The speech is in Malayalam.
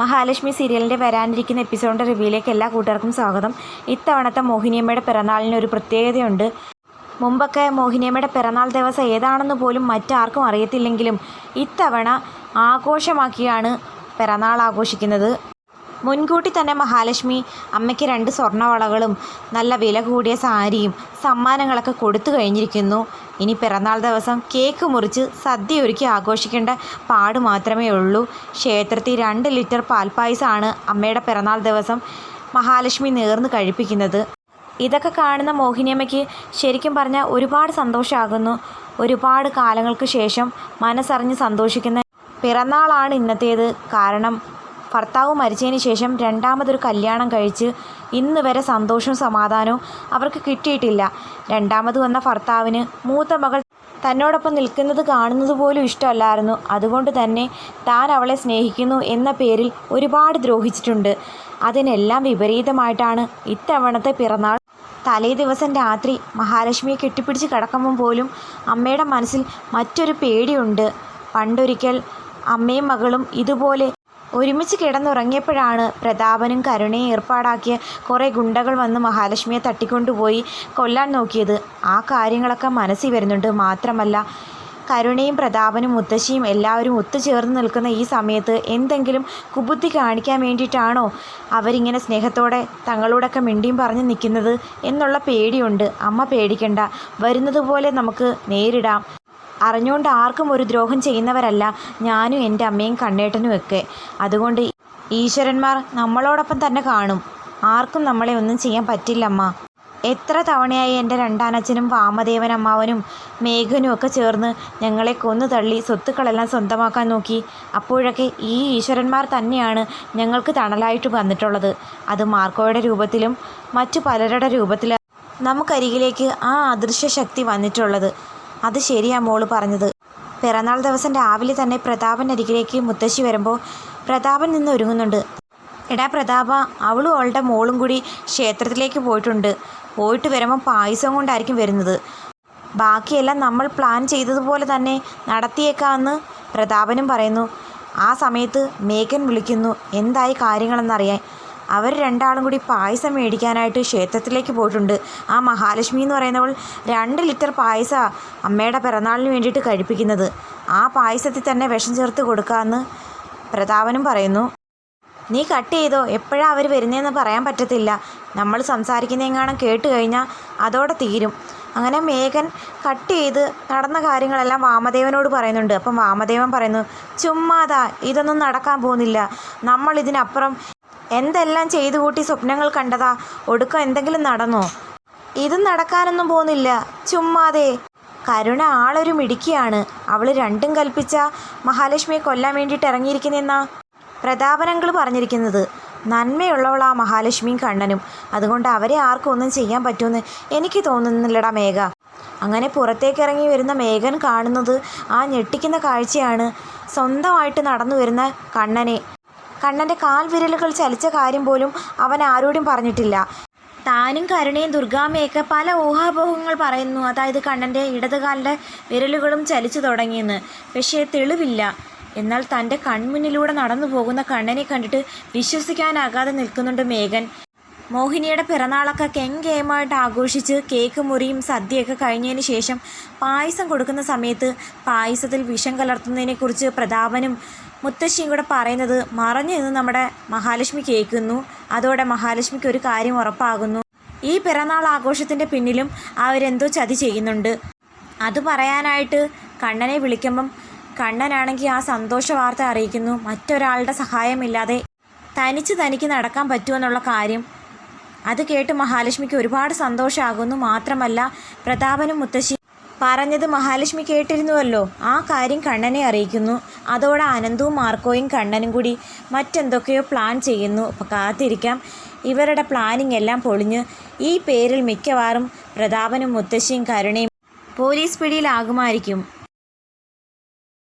മഹാലക്ഷ്മി സീരിയലിന്റെ വരാനിരിക്കുന്ന എപ്പിസോഡിന്റെ റിവ്യൂയിലേക്ക് എല്ലാ കൂട്ടുകാർക്കും സ്വാഗതം. ഇത്തവണത്തെ മോഹിനിയമ്മയുടെ പിറന്നാളിന് ഒരു പ്രത്യേകതയുണ്ട്. മുമ്പൊക്കെ മോഹിനിയമ്മയുടെ പിറന്നാൾ ദിവസം ഏതാണെന്ന് പോലും മറ്റാർക്കും അറിയത്തില്ലെങ്കിലും ഇത്തവണ ആഘോഷമാക്കിയാണ് പിറന്നാൾ ആഘോഷിക്കുന്നത്. മുൻകൂട്ടി തന്നെ മഹാലക്ഷ്മി അമ്മയ്ക്ക് രണ്ട് സ്വർണവളകളും നല്ല വില കൂടിയ സാരിയും സമ്മാനങ്ങളൊക്കെ കൊടുത്തു കഴിഞ്ഞിരിക്കുന്നു. ഇനി പിറന്നാൾ ദിവസം കേക്ക് മുറിച്ച് സദ്യ ഒരുക്കി ആഘോഷിക്കേണ്ട പാട് മാത്രമേ ഉള്ളൂ. ക്ഷേത്രത്തിൽ രണ്ട് ലിറ്റർ പാൽപ്പായസമാണ് അമ്മയുടെ പിറന്നാൾ ദിവസം മഹാലക്ഷ്മി നേർന്ന് കഴിപ്പിക്കുന്നത്. ഇതൊക്കെ കാണുന്ന മോഹിനിയമ്മയ്ക്ക് ശരിക്കും പറഞ്ഞാൽ ഒരുപാട് സന്തോഷമാകുന്നു ഒരുപാട് കാലങ്ങൾക്ക് ശേഷം മനസ്സറിഞ്ഞ് സന്തോഷിക്കുന്ന പിറന്നാളാണ് ഇന്നത്തേത്. കാരണം ഭർത്താവ് മരിച്ചതിന് ശേഷം രണ്ടാമതൊരു കല്യാണം കഴിച്ച് ഇന്ന് വരെ സന്തോഷവും സമാധാനവും അവർക്ക് കിട്ടിയിട്ടില്ല. രണ്ടാമത് വന്ന ഭർത്താവിന് മൂത്ത മകൾ തന്നോടൊപ്പം നിൽക്കുന്നത് കാണുന്നത് പോലും ഇഷ്ടമല്ലായിരുന്നു. അതുകൊണ്ട് തന്നെ താൻ അവളെ സ്നേഹിക്കുന്നു എന്ന പേരിൽ ഒരുപാട് ദ്രോഹിച്ചിട്ടുണ്ട്. അതിനെല്ലാം വിപരീതമായിട്ടാണ് ഇത്തവണത്തെ പിറന്നാൾ. തലേ ദിവസം രാത്രി മഹാലക്ഷ്മിയെ കെട്ടിപ്പിടിച്ച് കിടക്കുമ്പോൾ പോലും അമ്മയുടെ മനസ്സിൽ മറ്റൊരു പേടിയുണ്ട്. പണ്ടൊരിക്കൽ അമ്മയും മകളും ഇതുപോലെ ഒരുമിച്ച് കിടന്നുറങ്ങിയപ്പോഴാണ് പ്രതാപനും കരുണയും ഏർപ്പാടാക്കിയ കുറേ ഗുണ്ടകൾ വന്ന് മഹാലക്ഷ്മിയെ തട്ടിക്കൊണ്ടുപോയി കൊല്ലാൻ നോക്കിയത്. ആ കാര്യങ്ങളൊക്കെ മനസ്സിൽ വരുന്നുണ്ട്. മാത്രമല്ല കരുണയും പ്രതാപനും മുത്തശ്ശിയും എല്ലാവരും ഒത്തുചേർന്ന് നിൽക്കുന്ന ഈ സമയത്ത് എന്തെങ്കിലും കുബുദ്ധി കാണിക്കാൻ വേണ്ടിയിട്ടാണോ അവരിങ്ങനെ സ്നേഹത്തോടെ തങ്ങളോടൊക്കെ മിണ്ടിയും പറഞ്ഞ് നിൽക്കുന്നത് എന്നുള്ള പേടിയുണ്ട്. അമ്മ പേടിക്കണ്ട. വരുന്നത് നമുക്ക് നേരിടാം. അറിഞ്ഞുകൊണ്ട് ആർക്കും ഒരു ദ്രോഹം ചെയ്യുന്നവരല്ല ഞാനും എന്റെ അമ്മയും കണ്ണേട്ടനും ഒക്കെ അതുകൊണ്ട് ഈശ്വരന്മാർ നമ്മളോടൊപ്പം തന്നെ കാണും. ആർക്കും നമ്മളെ ഒന്നും ചെയ്യാൻ പറ്റില്ലമ്മ. എത്ര തവണയായി എന്റെ രണ്ടാനച്ഛനും വാമദേവൻ അമ്മാവനും മേഘനും ഒക്കെ ചേർന്ന് ഞങ്ങളെ കൊന്നു തള്ളി സ്വത്തുക്കളെല്ലാം സ്വന്തമാക്കാൻ നോക്കി. അപ്പോഴൊക്കെ ഈ ഈശ്വരന്മാർ തന്നെയാണ് ഞങ്ങൾക്ക് തണലായിട്ട് വന്നിട്ടുള്ളത്. അത് മാർക്കോയുടെ രൂപത്തിലും മറ്റു പലരുടെ രൂപത്തിലും നമുക്കരികിലേക്ക് ആ അദൃശ്യ ശക്തി വന്നിട്ടുള്ളത്. അത് ശരിയാ മോൾ പറഞ്ഞത്. പിറന്നാൾ ദിവസം രാവിലെ തന്നെ പ്രതാപൻ അരികിലേക്ക് മുത്തശ്ശി വരുമ്പോൾ പ്രതാപൻ നിന്ന് ഒരുങ്ങുന്നുണ്ട്. എടാ പ്രതാപ അവളും അവളുടെ മോളും കൂടി ക്ഷേത്രത്തിലേക്ക് പോയിട്ടുണ്ട്. പോയിട്ട് വരുമ്പോൾ പായസം കൊണ്ടായിരിക്കും വരുന്നത്. ബാക്കിയെല്ലാം നമ്മൾ പ്ലാൻ ചെയ്തതുപോലെ തന്നെ നടത്തിയേക്കാമെന്ന് പ്രതാപനും പറയുന്നു. ആ സമയത്ത് മേഘൻ വിളിക്കുന്നു എന്തായി കാര്യങ്ങളെന്നറിയാൻ? അവർ രണ്ടാളും കൂടി പായസം മേടിക്കാനായിട്ട് ക്ഷേത്രത്തിലേക്ക് പോയിട്ടുണ്ട്. ആ മഹാലക്ഷ്മി എന്ന് പറയുന്നവൾ രണ്ട് ലിറ്റർ പായസ അമ്മയുടെ പിറന്നാളിന് വേണ്ടിയിട്ട് കഴിപ്പിക്കുന്നത്. ആ പായസത്തിൽ തന്നെ വിഷം ചേർത്ത് കൊടുക്കാമെന്ന് പ്രതാപനും പറയുന്നു. നീ കട്ട് ചെയ്തോ? എപ്പോഴാണ് അവർ വരുന്നതെന്ന് പറയാൻ പറ്റത്തില്ല. നമ്മൾ സംസാരിക്കുന്നതെങ്ങാനും കേട്ട് കഴിഞ്ഞാൽ അതോടെ തീരും. അങ്ങനെ മേഘൻ കട്ട് ചെയ്ത് നടന്ന കാര്യങ്ങളെല്ലാം വാമദേവനോട് പറയുന്നുണ്ട്. അപ്പം വാമദേവൻ പറയുന്നു ചുമ്മാതാ ഇതൊന്നും നടക്കാൻ പോകുന്നില്ല. നമ്മൾ ഇതിനപ്പുറം എന്തെല്ലാം ചെയ്തു കൂട്ടി സ്വപ്നങ്ങൾ കണ്ടതാ? ഒടുക്കം എന്തെങ്കിലും നടന്നോ? ഇതും നടക്കാനൊന്നും പോകുന്നില്ല. ചുമ്മാതെ. കരുണ ആളൊരു മിടുക്കിയാണ്. അവൾ രണ്ടും കൽപ്പിച്ച മഹാലക്ഷ്മിയെ കൊല്ലാൻ വേണ്ടിയിട്ട് ഇറങ്ങിയിരിക്കുന്നെന്നാ പ്രതാപനങ്ങൾ പറഞ്ഞിരിക്കുന്നത്. നന്മയുള്ളവളാ മഹാലക്ഷ്മിയും കണ്ണനും. അതുകൊണ്ട് അവരെ ആർക്കും ഒന്നും ചെയ്യാൻ പറ്റുമെന്ന് എനിക്ക് തോന്നുന്നില്ലടാ മേഘ. അങ്ങനെ പുറത്തേക്ക് ഇറങ്ങി വരുന്ന മേഘൻ കാണുന്നത് ആ ഞെട്ടിക്കുന്ന കാഴ്ചയാണ്. സ്വന്തമായിട്ട് നടന്നു വരുന്ന കണ്ണനെ. കണ്ണന്റെ കാൽവിരലുകൾ ചലിച്ച കാര്യം പോലും അവൻ ആരോടും പറഞ്ഞിട്ടില്ല. താനും കരുണയും ദുർഗാമ്മയൊക്കെ പല ഊഹാപോഹങ്ങൾ പറയുന്നു. അതായത് കണ്ണന്റെ ഇടതുകാലിന്റെ വിരലുകളും ചലിച്ചു തുടങ്ങിയെന്ന്. പക്ഷേ തെളിവില്ല. എന്നാൽ തന്റെ കൺമുന്നിലൂടെ നടന്നു പോകുന്ന കണ്ണനെ കണ്ടിട്ട് വിശ്വസിക്കാനാകാതെ നിൽക്കുന്നുണ്ട് മേഘൻ. മോഹിനിയുടെ പിറന്നാളൊക്കെ കെങ്കേമായിട്ട് ആഘോഷിച്ച് കേക്ക് മുറിയും സദ്യയൊക്കെ കഴിഞ്ഞതിന് ശേഷം പായസം കൊടുക്കുന്ന സമയത്ത് പായസത്തിൽ വിഷം കലർത്തുന്നതിനെക്കുറിച്ച് പ്രതാപനും മുത്തശ്ശിയും കൂടെ പറയുന്നത് മറഞ്ഞു നിന്ന് നമ്മുടെ മഹാലക്ഷ്മി കേൾക്കുന്നു. അതോടെ മഹാലക്ഷ്മിക്ക് ഒരു കാര്യം ഉറപ്പാകുന്നു. ഈ പിറന്നാൾ ആഘോഷത്തിന്റെ പിന്നിലും അവരെന്തോ ചതി ചെയ്യുന്നുണ്ട്. അത് പറയാനായിട്ട് കണ്ണനെ വിളിക്കുമ്പം കണ്ണനാണെങ്കിൽ ആ സന്തോഷ വാർത്ത അറിയിക്കുന്നു. മറ്റൊരാളുടെ സഹായമില്ലാതെ തനിച്ച് തനിക്ക് നടക്കാൻ പറ്റുമെന്നുള്ള കാര്യം അത് കേട്ട് മഹാലക്ഷ്മിക്ക് ഒരുപാട് സന്തോഷമാകുന്നു മാത്രമല്ല പ്രതാപനും മുത്തശ്ശി പറഞ്ഞത് മഹാലക്ഷ്മി കേട്ടിരുന്നുവല്ലോ. ആ കാര്യം കണ്ണനെ അറിയിക്കുന്നു. അതോടെ അനന്തവും മാർക്കോയും കണ്ണനും കൂടി മറ്റെന്തൊക്കെയോ പ്ലാൻ ചെയ്യുന്നു. അപ്പോൾ കാത്തിരിക്കാം. ഇവരുടെ പ്ലാനിങ് എല്ലാം പൊളിഞ്ഞ് ഈ പേരിൽ മിക്കവാറും പ്രതാപനും മുത്തശ്ശിയും കരുണയും പോലീസ് പിടിയിലാകുമായിരിക്കും.